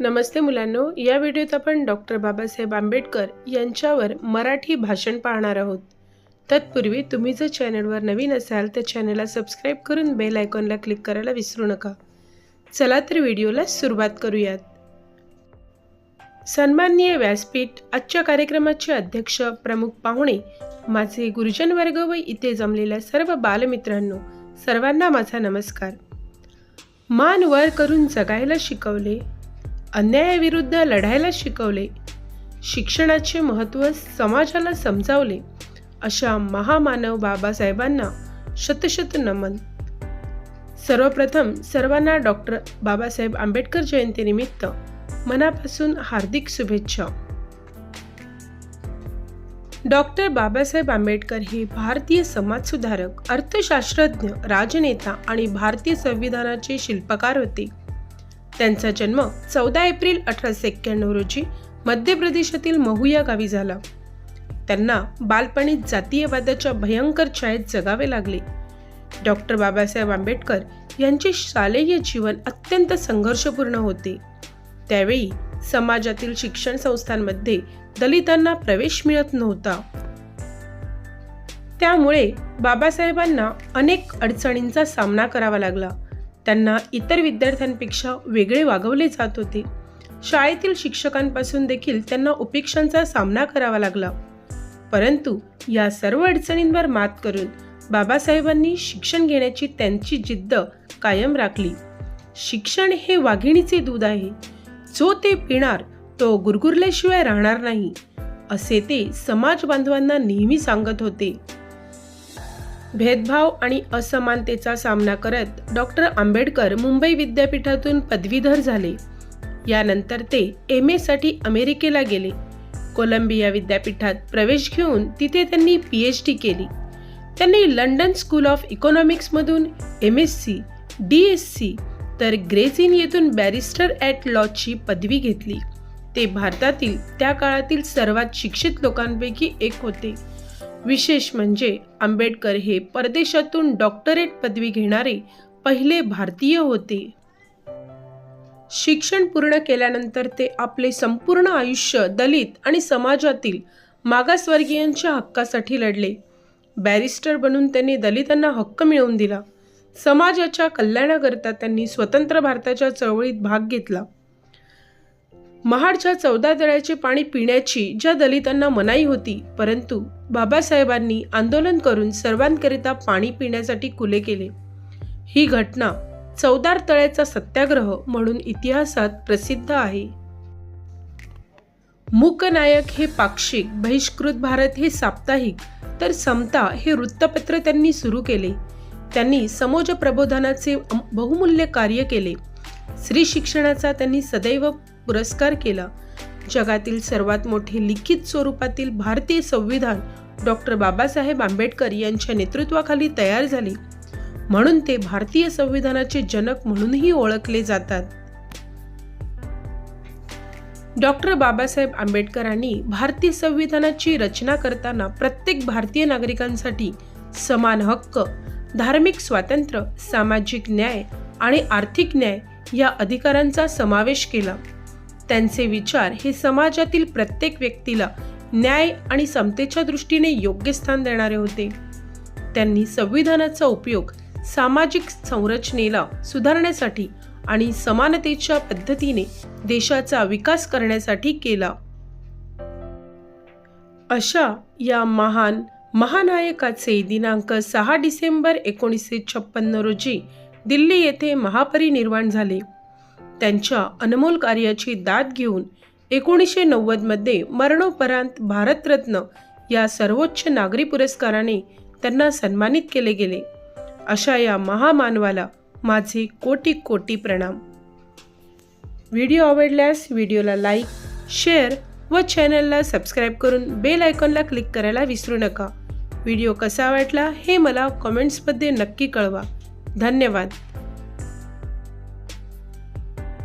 नमस्ते मुलांनो या व्हिडिओत आपण डॉक्टर बाबासाहेब आंबेडकर यांच्यावर मराठी भाषण पाहणार आहोत. तत्पूर्वी तुम्ही जर चॅनलवर नवीन असाल तर चॅनलला सबस्क्राईब करून बेल आयकॉनला क्लिक करायला विसरू नका. चला तर व्हिडिओला सुरुवात करूयात. सन्माननीय व्यासपीठ आजच्या कार्यक्रमाचे अध्यक्ष प्रमुख पाहुणे माझे गुरुजन वर्ग व इथे जमलेल्या सर्व बालमित्रांनो सर्वांना माझा नमस्कार. मान वर करून जगायला शिकवले अन्यायाविरुद्ध लढायला शिकवले. शिक्षणाचे महत्त्व समाजाला समजावले अशा महामानव बाबासाहेबांना शतशत नमन. सर्वप्रथम सर्वांना डॉक्टर बाबासाहेब आंबेडकर जयंतीनिमित्त मनापासून हार्दिक शुभेच्छा. डॉक्टर बाबासाहेब आंबेडकर हे भारतीय समाजसुधारक अर्थशास्त्रज्ञ राजनेता आणि भारतीय संविधानाचे शिल्पकार होते. त्यांचा जन्म चौदा एप्रिल अठराशे एक्क्याण्णव रोजी मध्य प्रदेशातील महू या गावी झाला. त्यांना बालपणीत जातीयवादाच्या भयंकर छायेत जगावे लागले. डॉक्टर बाबासाहेब आंबेडकर यांचे शालेय जीवन अत्यंत संघर्षपूर्ण होते. त्यावेळी समाजातील शिक्षण संस्थांमध्ये दलितांना प्रवेश मिळत नव्हता. त्यामुळे बाबासाहेबांना अनेक अडचणींचा सामना करावा लागला. त्यांना इतर विद्यार्थ्यांपेक्षा वेगळे वागवले जात होते. शाळेतील शिक्षकांपासून देखील त्यांना उपेक्षांचा सामना करावा लागला. परंतु या सर्व अडचणींवर मात करून बाबासाहेबांनी शिक्षण घेण्याची त्यांची जिद्द कायम राखली. शिक्षण हे वाघिणीचे दूध आहे. जो ते पिणार तो गुरगुरल्याशिवाय राहणार नाही असे ते समाज बांधवांना नेहमी सांगत होते. भेदभाव आणि असमानतेचा सामना करत डॉक्टर आंबेडकर मुंबई विद्यापीठातून पदवीधर झाले. यानंतर ते एम एसाठी अमेरिकेला गेले. कोलंबिया विद्यापीठात प्रवेश घेऊन तिथे त्यांनी पी एच डी केली. त्यांनी London school of इकॉनॉमिक्समधून M S C D S C तर ग्रेझिन येथून बॅरिस्टर ॲट लॉची पदवी घेतली. ते भारतातील त्या काळातील सर्वात शिक्षित लोकांपैकी एक होते. विशेष म्हणजे आंबेडकर हे परदेशातून डॉक्टरेट पदवी घेणारे पहिले भारतीय होते. शिक्षण पूर्ण केल्यानंतर ते आपले संपूर्ण आयुष्य दलित आणि समाजातील मागासवर्गीयांच्या हक्कासाठी लढले. बॅरिस्टर बनून त्यांनी दलितांना हक्क मिळवून दिला. समाजाच्या कल्याणाकरता त्यांनी स्वतंत्र भारताच्या चळवळीत भाग घेतला. महाडच्या चौदा तळ्याचे पाणी पिण्याची ज्या दलितांना मनाई होती परंतु बाबासाहेबांनी आंदोलन करून सर्वांकरिता पाणी पिण्यासाठी खुले केले. ही घटना चौदार तळ्याचा सत्याग्रह म्हणून इतिहासात प्रसिद्ध आहे. मूकनायक हे पाक्षिक बहिष्कृत भारत हे साप्ताहिक तर समता हे वृत्तपत्र त्यांनी सुरू केले. त्यांनी समोज प्रबोधनाचे बहुमूल्य कार्य केले. स्त्री शिक्षणाचा त्यांनी सदैव पुरस्कार केला. जगातील सर्वात मोठे लिखित स्वरूपातील भारतीय संविधान डॉक्टर बाबासाहेब आंबेडकर यांच्या नेतृत्वाखाली तयार झाले. म्हणून ते भारतीय संविधानाचे जनक म्हणूनही ओळखले जातात. डॉक्टर बाबासाहेब आंबेडकरांनी भारतीय संविधानाची रचना करताना प्रत्येक भारतीय नागरिकांसाठी समान हक्क धार्मिक स्वातंत्र्य सामाजिक न्याय आणि आर्थिक न्याय या अधिकारांचा समावेश केला. त्यांचे विचार हे समाजातील प्रत्येक व्यक्तीला न्याय आणि समतेच्या दृष्टीने योग्य स्थान देणारे होते. त्यांनी संविधानाचा उपयोग सामाजिक संरचनेला सुधारण्यासाठी आणि समानतेच्या पद्धतीने देशाचा विकास करण्यासाठी केला. अशा या महान महानायकाचे दिनांक सहा डिसेंबर एकोणीसशे छप्पन्न रोजी दिल्ली येथे महापरिनिर्वाण झाले. त्यांच्या अनमोल कार्याची दाद घेऊन एकोणीसशे नव्वदमध्ये मरणोपरांत भारतरत्न या सर्वोच्च नागरी पुरस्काराने त्यांना सन्मानित केले गेले. अशा या महामानवाला माझे कोटी कोटी प्रणाम. व्हिडिओ आवडल्यास व्हिडिओला लाईक शेअर व चॅनलला सबस्क्राईब करून बेल आयकॉनला क्लिक करायला विसरू नका. व्हिडिओ कसा वाटला हे मला कमेंट्समध्ये नक्की कळवा. धन्यवाद.